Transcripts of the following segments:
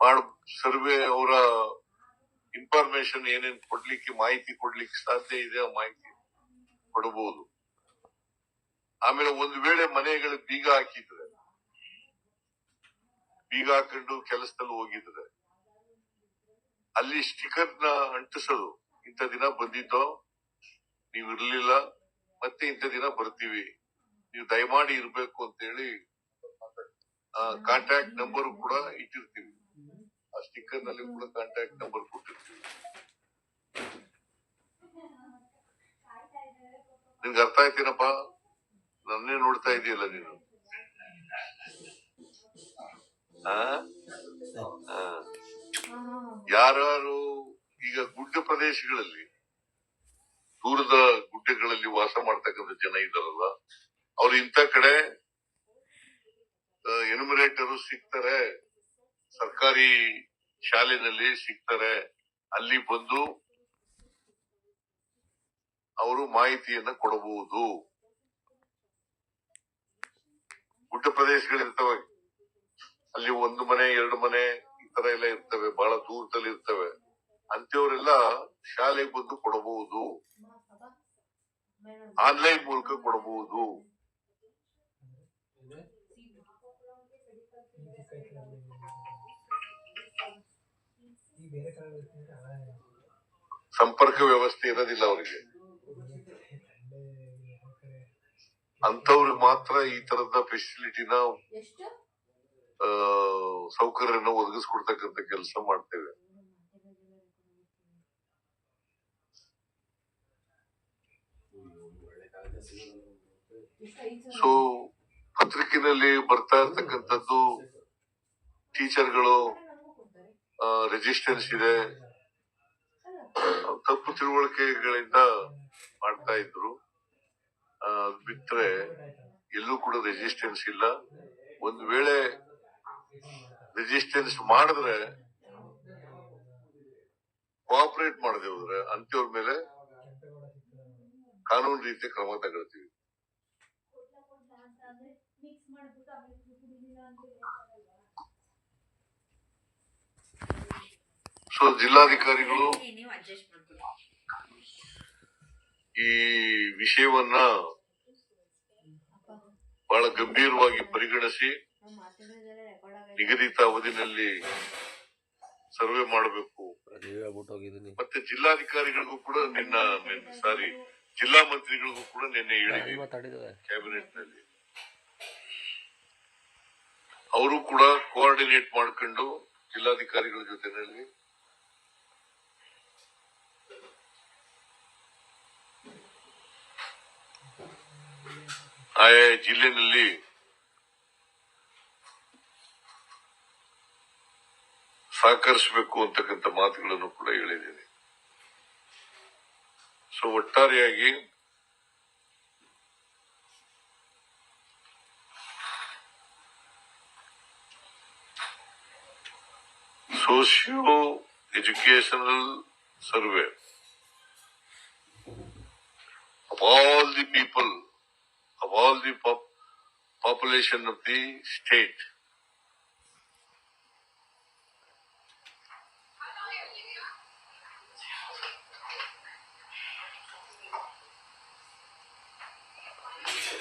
ಮಾಡ್ ಸರ್ವೆ ಅವರ ಇನ್ಫಾರ್ಮೇಶನ್ ಏನೇನ್ ಕೊಡ್ಲಿಕ್ಕೆ ಮಾಹಿತಿ ಕೊಡ್ಲಿಕ್ಕೆ ಸಾಧ್ಯ ಇದೆ ಆ ಮಾಹಿತಿ ಕೊಡಬಹುದು ಆಮೇಲೆ ಒಂದು ವೇಳೆ ಮನೆಗಳು ಬೀಗ ಹಾಕಿದ್ರೆ, ಬೀಗ ಹಾಕೊಂಡು ಕೆಲಸದಲ್ಲಿ ಹೋಗಿದ್ರೆ, ಅಲ್ಲಿ ಸ್ಟಿಕರ್ನ ಅಂಟಿಸೋದು, ಇಂಥ ದಿನ ಬಂದಿದ್ದೋ ನೀವು ಇರ್ಲಿಲ್ಲ ಮತ್ತೆ ಇಂಥ ದಿನ ಬರ್ತೀವಿ. ನೀವು ದಯಮಾಡಿ ಇರಬೇಕು ಅಂತ ಹೇಳಿ ಕಾಂಟ್ಯಾಕ್ಟ್ ನಂಬರ್ ಕೂಡ ಇಟ್ಟಿರ್ತೀವಿ. ಆ ಸ್ಟಿಕ್ಕರ್ನಲ್ಲಿ ಕೂಡ ಕಾಂಟ್ಯಾಕ್ಟ್ ನಂಬರ್ ಕೊಟ್ಟಿರ್ತೀವಿ. ನಿನ್ಗೆ ಅರ್ಥ ಆಯ್ತೀನಪ್ಪ? ನನ್ನೇ ನೋಡ್ತಾ ಇದೆಯಲ್ಲ ನೀನು. ಯಾರು ಈಗ ಗುಡ್ಡ ಪ್ರದೇಶಗಳಲ್ಲಿ ದೂರದ ಗುಡ್ಡಗಳಲ್ಲಿ ವಾಸ ಮಾಡ್ತಕ್ಕಂಥ ಜನ ಇದಾರಲ್ಲ ಅವ್ರು ಇಂಥ ಕಡೆ ಎನ್ಯುಮರೇಟರ್ ಸಿಗ್ತಾರೆ, ಸರ್ಕಾರಿ ಶಾಲೆನಲ್ಲಿ ಸಿಗ್ತಾರೆ, ಅಲ್ಲಿ ಬಂದು ಅವರು ಮಾಹಿತಿಯನ್ನ ಕೊಡಬಹುದು. ಗುಡ್ಡ ಪ್ರದೇಶಗಳಿರ್ತವೆ. ಅಲ್ಲಿ ಒಂದು ಮನೆ, ಎರಡು ಮನೆ ಈ ತರ ಎಲ್ಲ ಇರ್ತವೆ, ಬಹಳ ದೂರದಲ್ಲಿ ಇರ್ತವೆ. ಅಂತವರೆಲ್ಲ ಶಾಲೆಗೆ ಬಂದು ಕೊಡಬಹುದು. ಆನ್ಲೈನ್ ಮೂಲಕ ಕೊಡಬಹುದು ಈ ಬೇರೆ ಕಡೆ ಹೋಗ್ತಿದ್ರೆ ಆ ಸಂಪರ್ಕ ವ್ಯವಸ್ಥೆ ಇರೋದಿಲ್ಲ ಅವರಿಗೆ. ಅಂತವ್ರಿಗೆ ಮಾತ್ರ ಈ ತರದ ಫೆಸಿಲಿಟಿನ ಸೌಕರ್ಯನ ಒದಗಿಸ್ಕೊಡ್ತಕ್ಕಂಥ ಕೆಲಸ ಮಾಡ್ತೇವೆ. ಸೊ ಪತ್ರಿಕೆನಲ್ಲಿ ಬರ್ತಾ ಇರ್ತಕ್ಕಂಥದ್ದು ಟೀಚರ್ಗಳು ರೆಸಿಸ್ಟೆನ್ಸ್ ಇದೆ. ತಪ್ಪು ತಿಳುವಳಿಕೆಗಳಿಂದ ಮಾಡ್ತಾ ಇದ್ರು. ಬಿಟ್ರೆ ಎಲ್ಲೂ ಕೂಡ ರೆಸಿಸ್ಟೆನ್ಸ್ ಇಲ್ಲ. ಒಂದ್ ವೇಳೆ ರೆಸಿಸ್ಟೆನ್ಸ್ ಮಾಡಿದ್ರೆ ಕೋಆಪರೇಟ್ ಮಾಡದೆ ಹೋದ್ರೆ ಅಂತವ್ರ ಮೇಲೆ ಕಾನೂನು ರೀತಿಯ ಕ್ರಮ ತಗೊಳ್ತೀವಿ. ಸೊ ಜಿಲ್ಲಾಧಿಕಾರಿಗಳು ಈ ವಿಷಯವನ್ನ ಬಹಳ ಗಂಭೀರವಾಗಿ ಪರಿಗಣಿಸಿ ನಿಗದಿತ ಅವಧಿನಲ್ಲಿ ಸರ್ವೆ ಮಾಡಬೇಕು. ಮತ್ತೆ ಜಿಲ್ಲಾಧಿಕಾರಿಗಳಿಗೂ ಕೂಡ ನಿನ್ನ ಸಾರಿ ಜಿಲ್ಲಾ ಮಂತ್ರಿಗಳಿಗೂ ಕೂಡ ನಿನ್ನೆ ಹೇಳಿದೀವಿ. ಕ್ಯಾಬಿನೆಟ್ನಲ್ಲಿ. ಅವರು ಕೂಡ ಕೋಆರ್ಡಿನೇಟ್ ಮಾಡ್ಕೊಂಡು ಜಿಲ್ಲಾಧಿಕಾರಿಗಳ ಜೊತೆನಲ್ಲಿ ಆಯಾ ಜಿಲ್ಲೆನಲ್ಲಿ ಸಹಕರಿಸಬೇಕು ಅಂತಕ್ಕಂಥ ಮಾತುಗಳನ್ನು ಕೂಡ ಹೇಳಿದ್ದೇನೆ. ಸೊ ಒಟ್ಟಾರೆಯಾಗಿ socio educational survey of all the people of all the pop- population of the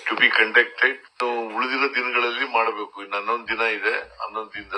to be conducted ಉಳಿದಿರೋ ದಿನಗಳಲ್ಲಿ ಮಾಡಬೇಕು ಇನ್ನು ಹನ್ನೊಂದು ದಿನ ಇದೆ ಹನ್ನೊಂದು ದಿನದಲ್ಲಿ